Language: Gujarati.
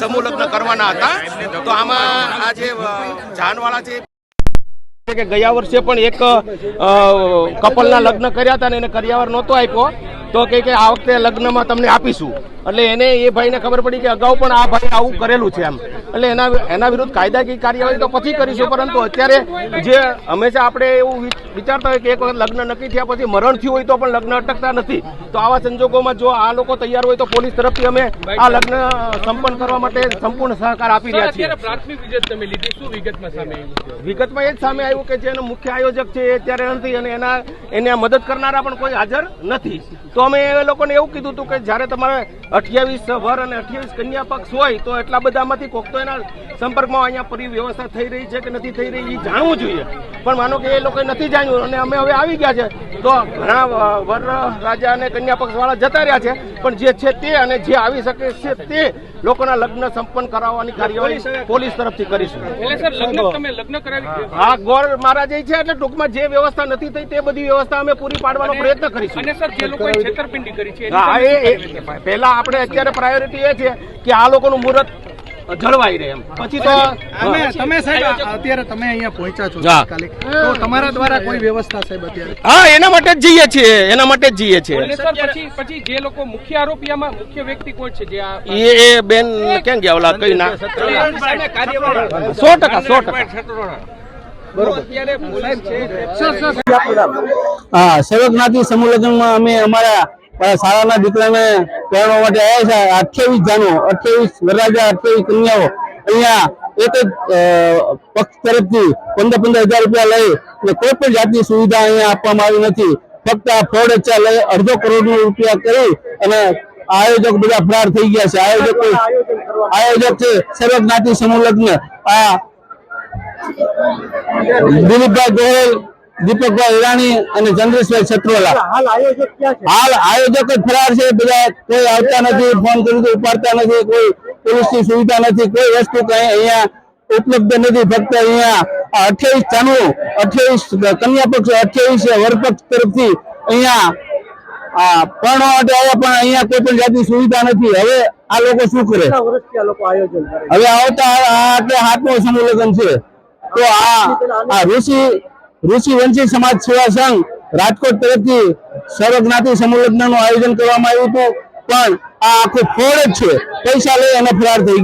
સમૂહ લગ્ન કરવાના હતા. તો આમાં આ જે જાનવાળા છે કે ગયા વર્ષે પણ એક કપલના લગ્ન કર્યા હતા ને એને કરિયાવર નહોતો આપ્યો. તો કે કે આ વખતે લગ્નમાં તમને આપીશું. એટલે એને એ ભાઈને ખબર પડી કે અગાઉ પણ આ ભાઈ આવું કરેલું છે એમ. એટલે એના એના વિરુદ્ધ કાયદાકીય કાર્યવાહી તો પછી કરીશું પરંતુ અત્યારે જે હંમેશા આપણે એવું વિચારતા હોય કે એક વખત લગ્ન નક્કી થયા પછી મરણ થયું હોય તો પણ લગ્ન અટકતા નથી. તો આવા સંજોગોમાં જો આ લોકો તૈયાર હોય તો પોલીસ તરફથી અમે આ લગ્ન સંપન્ન કરવા માટે સંપૂર્ણ સહકાર આપી રહ્યા છીએ. પ્રાથમિક વિગત તમે લીધી શું વિગતમાં સામે વિગતમાં એ જ સામે આવ્યું કે જેનો મુખ્ય આયોજક છે એ અત્યારે નથી અને એના એને મદદ કરનારા પણ કોઈ હાજર નથી. તો અમે એ લોકોને એવું કીધું હતું કે જ્યારે તમારે અઠ્યાવીસ વર અને અઠ્યાવીસ કન્યા પક્ષ હોય તો એટલા બધામાંથી કોક તો એના સંપર્કમાં અહીંયા પરી વ્યવસ્થા થઈ રહી છે કે નથી થઈ રહી એ જાણવું જોઈએ. પણ માનો કે એ લોકોએ નથી જાણ્યું અને અમે હવે આવી ગયા છે. તો ઘણા વર રાજા અને કન્યા પક્ષ વાળા જતા રહ્યા છે. પણ જે છે તે અને જે આવી શકે છે તે લોકોના લગ્ન સંપન્ન કરાવવાની કાર્યવાહી પોલીસ તરફથી કરીશું. હા ગોર મહારાજ છે એટલે ટૂંકમાં જે વ્યવસ્થા નથી થઈ તે બધી વ્યવસ્થા અમે પૂરી પાડવાનો પ્રયત્ન કરીશું. પહેલા આપણે અત્યારે પ્રાયોરિટી એ છે કે આ લોકોનું મુહૂર્ત જળવાઈ રહે એમ. પછી તો અમે તમે સાહેબ અત્યારે તમે અહીંયા પહોંચ્યા છો કાલે તો તમારા દ્વારા કોઈ વ્યવસ્થા સાહેબ અત્યારે? હા એના માટે જ જઈએ છીએ એના માટે જ જઈએ છીએ. પછી પછી જે લોકો મુખ્ય આરોપીમાં મુખ્ય વ્યક્તિ કોણ છે જે આ એ એ બેન ક્યાં ગયા ઓલા કઈ ના? સામે કાર્યવાહી સો ટકા સો ટકા. અત્યારે પોલીસ હા સેવકનાથી સમૂહ લગ્નમાં અમે અમારા શાળાના દીકરાને પહેરવા માટે આવ્યા છે, અઠ્યાવીસ જાનો, અઠ્યાવીસ વરરાજા, અઠ્યાવીસ કન્યાઓ. અહીંયા એક જ પક્ષ તરફથી પંદર પંદર હજાર રૂપિયા લઈ અને કોઈ પણ જાતની સુવિધા અહીંયા આપવામાં આવી નથી. ફક્ત આ ફ્રોડ અચ્છા લઈ અડધો કરોડ રૂપિયા કરી અને આયોજક બધા ફરાર થઈ ગયા છે. આયોજક આયોજક છે, સર્વજ્ઞાતિ સમૂહ લગ્ન. આ દિલીપભાઈ ગોહેલ દીપકભાઈ ઈરાણી અને ચંદ્રેશભાઈ છત્રોલા હાલ આયોજક જ ફરાર છે બધા કોઈ આવતા નથી ફોન કર્યું ઉપાડતા નથી કોઈ પોલીસની સુવિધા નથી કોઈ વસ્તુ કઈ અહીંયા ઉપલબ્ધ નથી ફક્ત અહીંયા અઠ્યાવીસ ચાનુ અઠ્યાવીસ કન્યા પક્ષ અઠ્યાવીસ વરપક્ષ તરફથી અહીંયા આ પરણવા માટે આવ્યા પણ અહીંયા કોઈ પણ જાતની સુવિધા નથી હવે આ લોકો શું કરે હવે આવતા આટલે એટલે હાથનો સમૂહ છે તો આ આ ઋષિ ઋષિ વંશી સમાજ સેવા સંઘ રાજકોટ તરફથી સર્વજ્ઞાતિ સમૂહ લગ્નનું આયોજન કરવામાં આવ્યું હતું. પણ આ આખું ફ્રોડ જ છે. પૈસા લઈ અને ફરાર થઈ ગયા.